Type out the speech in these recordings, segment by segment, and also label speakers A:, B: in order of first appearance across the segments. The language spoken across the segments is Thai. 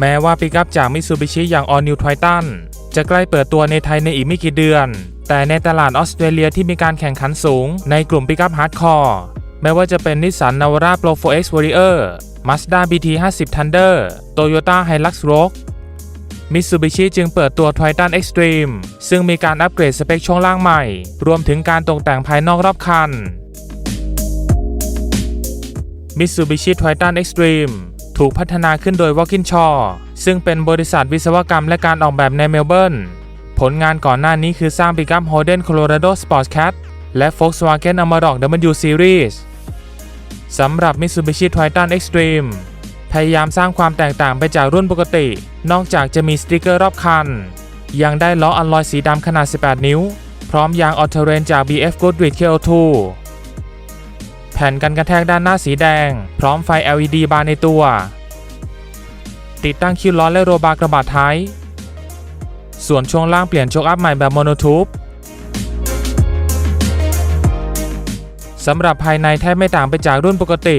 A: แม้ว่าปิกัพจาก Mitsubishi อย่าง All New Triton จะใกล้เปิดตัวในไทยในอีกไม่กี่เดือน แต่ในตลาดออสเตรเลียที่มีการแข่งขันสูงในกลุ่มปิกัพฮาร์ดคอร์ไม่ว่าจะเป็น Nissan Navara Pro 4X Warrior Mazda BT 50 Thunder Toyota Hilux Rogue Mitsubishi จึงเปิดตัว Triton Extreme ซึ่งมีการอัปเกรดสเปคช่วงล่างใหม่ รวมถึงการตกแต่งภายนอกรอบคัน Mitsubishi Triton Extreme ถูกพัฒนาขึ้นโดย Walkinshaw ซึ่งเป็นบริษัทวิศวกรรมและการออกแบบในเมลเบิร์น ผลงานก่อนหน้านี้คือสร้างปิกัพ Holden Colorado Sports Cat และ Volkswagen Amarok W Series สำหรับ Mitsubishi Triton Extreme พยายามสร้างความแตกต่างไปจากรุ่นปกติ นอกจากจะมีสติกเกอร์รอบคัน ยังได้ล้ออัลลอยสีดำขนาด 18 นิ้ว พร้อมยางออเทเรนจาก BF Goodrich KO2 แผ่นกันกระแทกด้านหน้าสีแดง พร้อมไฟ LED บานในตัว ติดตั้งคิวล้อและโรบาร์กระบะท้าย ส่วนช่วงล่างเปลี่ยนโชคอัพใหม่แบบโมโนทูบสำหรับภายในแทบไม่ต่างไปจากรุ่นปกติ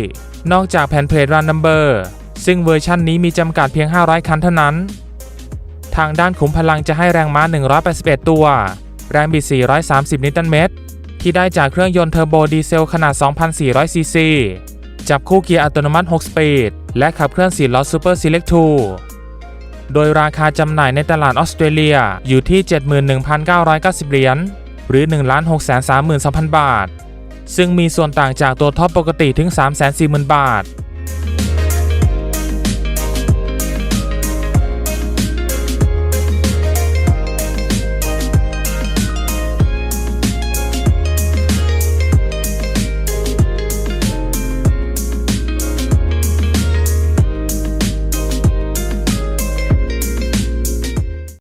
A: นอกจากแผ่นเพลทรันนัมเบอร์ ซึ่งเวอร์ชันนี้มีจำกัดเพียง 500 คันเท่านั้น ทางด้านขุมพลังจะให้แรงม้า 181 ตัว แรงบิด 430 นิวตันเมตร ที่ได้จากเครื่องยนต์เทอร์โบดีเซลขนาด 2,400 ซีซี จับคู่เกียร์อัตโนมัติ 6 สปีด และขับเคลื่อน4ล้อ Super Select 2 โดยราคาจำหน่ายในตลาดออสเตรเลียอยู่ที่ 71,990 เหรียญ หรือ 1,632,000 บาท ซึ่งมีส่วนต่างจากตัวท็อปปกติถึง 340,000 บาท